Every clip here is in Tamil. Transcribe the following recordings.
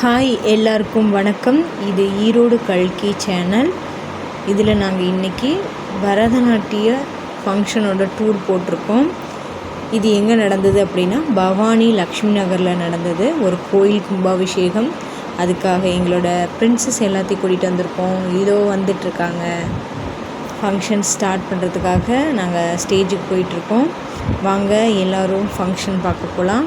ஹாய் எல்லாருக்கும் வணக்கம். இது ஈரோடு கல்கி சேனல். இதில் நாங்கள் இன்றைக்கி பரதநாட்டிய ஃபங்க்ஷனோட டூர் போட்டிருக்கோம். இது எங்கே நடந்தது அப்படின்னா பவானி லக்ஷ்மி நகரில் நடந்தது. ஒரு கோயில் கும்பாபிஷேகம். அதுக்காக எங்களோட பிரின்சஸ் எல்லாத்தையும் கூட்டிகிட்டு வந்திருக்கோம். இதோ வந்துட்டுருக்காங்க. ஃபங்க்ஷன் ஸ்டார்ட் பண்ணுறதுக்காக நாங்கள் ஸ்டேஜுக்கு போயிட்டுருக்கோம். வாங்க எல்லோரும் ஃபங்க்ஷன் பார்க்க போகலாம்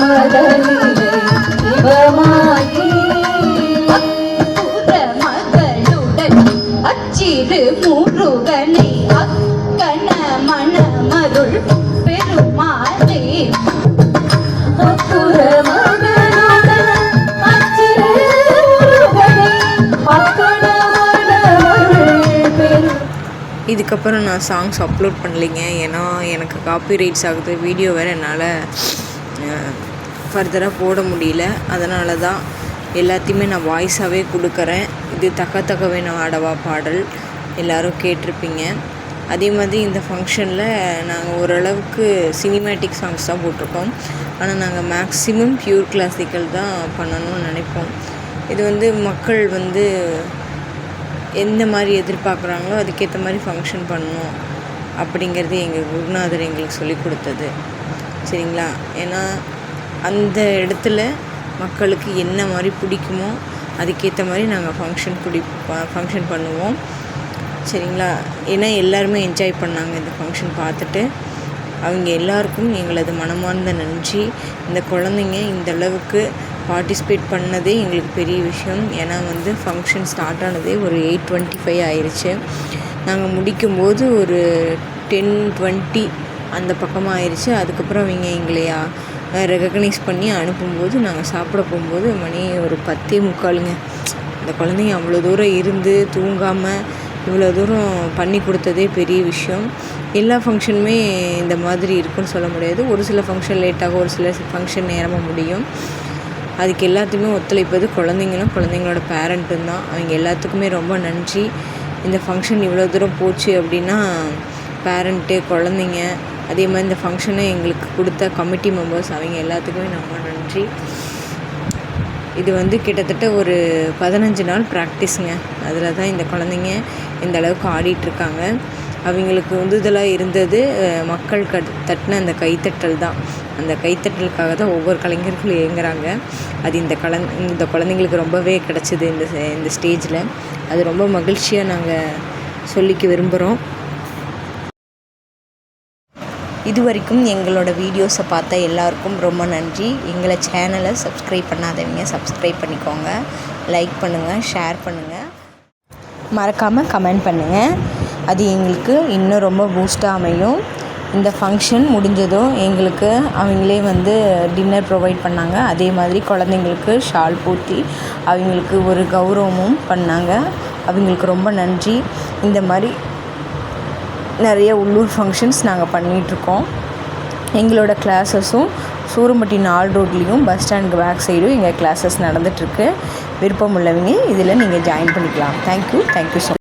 மதனிடை இவமாக்கி அப்புற மகளுடன் அச்சிறு முருகனை அக்கண மணமருள் இதுக்கப்புறம் நான் சாங்ஸ் அப்லோட் பண்ணலைங்க. ஏன்னா எனக்கு காப்பி ரைட்ஸ் ஆகுது. வீடியோ வேறு என்னால் ஃபர்தராக போட முடியல. அதனால தான் எல்லாத்தையுமே நான் வாய்ஸாகவே கொடுக்குறேன். இது தக்க தக்கவே நான் ஆடவா பாடல். எல்லோரும் கேட்டிருப்பீங்க. அதே மாதிரி இந்த ஃபங்க்ஷனில் நாங்கள் ஓரளவுக்கு சினிமேட்டிக் சாங்ஸ் தான் போட்டிருக்கோம். ஆனால் நாங்கள் மேக்ஸிமம் பியூர் கிளாசிக்கல் தான் பண்ணணும்னு நினைப்போம். இது வந்து மக்கள் வந்து எந்த மாதிரி எதிர்பார்க்குறாங்களோ அதுக்கேற்ற மாதிரி ஃபங்க்ஷன் பண்ணணும் அப்படிங்கிறது எங்கள் குருநாதர் எங்களுக்கு சொல்லி கொடுத்தது. சரிங்களா? ஏன்னா அந்த இடத்துல மக்களுக்கு என்ன மாதிரி பிடிக்குமோ அதுக்கேற்ற மாதிரி நாங்கள் ஃபங்க்ஷன் பிடி ஃபங்க்ஷன் பண்ணுவோம். சரிங்களா? ஏன்னா எல்லாருமே என்ஜாய் பண்ணாங்க இந்த ஃபங்க்ஷன் பார்த்துட்டு. அவங்க எல்லாருக்கும் எங்களது மனமார்ந்த நன்றி. இந்த குழந்தைங்க இந்த அளவுக்கு பார்ட்டிசிபேட் பண்ணதே எங்களுக்கு பெரிய விஷயம். ஏன்னா வந்து ஃபங்க்ஷன் ஸ்டார்ட் ஆனதே ஒரு எயிட் டுவெண்ட்டி ஃபைவ் ஆயிடுச்சு நாங்கள் முடிக்கும்போது ஒரு டென் டுவெண்ட்டி அந்த பக்கமாக ஆயிடுச்சு அதுக்கப்புறம் அவங்க எங்களையா ரெகக்னைஸ் பண்ணி அனுப்பும்போது நாங்கள் சாப்பிட போகும்போது மணி ஒரு பத்தே முக்காலுங்க. இந்த குழந்தைங்க அவ்வளோ தூரம் இருந்து தூங்காமல் இவ்வளோ தூரம் பண்ணி கொடுத்ததே பெரிய விஷயம். எல்லா ஃபங்க்ஷனுமே இந்த மாதிரி இருக்குன்னு சொல்ல முடியாது. ஒரு சில ஃபங்க்ஷன் லேட்டாக ஒரு சில ஃபங்க்ஷன் நேரமாக முடியும். அதுக்கு எல்லாத்தையுமே ஒத்துழைப்பது குழந்தைங்களும் குழந்தைங்களோட பேரண்ட்டும் தான். அவங்க எல்லாத்துக்குமே ரொம்ப நன்றி. இந்த ஃபங்க்ஷன் இவ்வளோ தூரம் போச்சு அப்படின்னா பேரண்ட்டு குழந்தைங்க அதே மாதிரி இந்த ஃபங்க்ஷனை எங்களுக்கு கொடுத்த கமிட்டி மெம்பர்ஸ் அவங்க எல்லாத்துக்குமே ரொம்ப நன்றி. இது வந்து கிட்டத்தட்ட ஒரு பதினஞ்சு நாள் ப்ராக்டிஸுங்க அதில் தான் இந்த குழந்தைங்க இந்த அளவுக்கு ஆடிட்டுருக்காங்க அவங்களுக்கு உந்துதலாக இருந்தது மக்கள் கட் தட்டின அந்த கைத்தட்டல் தான். அந்த கைத்தட்டலுக்காக தான் ஒவ்வொரு கலைஞர்களும் இயங்குறாங்க. அது இந்த கலந் இந்த குழந்தைங்களுக்கு ரொம்பவே கிடச்சிது இந்த இந்த ஸ்டேஜில் அது ரொம்ப மகிழ்ச்சியாக நாங்கள் சொல்லிக்க விரும்புகிறோம் இது வரைக்கும் எங்களோட வீடியோஸை பார்த்த எல்லாருக்கும் ரொம்ப நன்றி. எங்களை சேனலை சப்ஸ்கிரைப் பண்ணாதவங்க சப்ஸ்கிரைப் பண்ணிக்கோங்க. லைக் பண்ணுங்கள் ஷேர் பண்ணுங்கள் மறக்காமல் கமெண்ட் பண்ணுங்கள் அது எங்களுக்கு இன்னும் ரொம்ப பூஸ்ட்டாக அமையும். இந்த ஃபங்க்ஷன் முடிஞ்சதும் எங்களுக்கு அவங்களே வந்து டின்னர் ப்ரொவைட் பண்ணாங்க. அதே மாதிரி குழந்தைங்களுக்கு ஷால் பூத்தி அவங்களுக்கு ஒரு கௌரவமும் பண்ணாங்க. அவங்களுக்கு ரொம்ப நன்றி. இந்த மாதிரி நிறைய உள்ளூர் ஃபங்க்ஷன்ஸ் நாங்கள் பண்ணிகிட்ருக்கோம் எங்களோட கிளாஸஸும் சூரம்பட்டி நால் ரோட்லேயும் பஸ் ஸ்டாண்டுக்கு பேக் சைடும் எங்கள் கிளாஸஸ் நடந்துகிட்ருக்கு விருப்பம் உள்ளவங்க இதில் நீங்கள் ஜாயின் பண்ணிக்கலாம். Thank you thank you so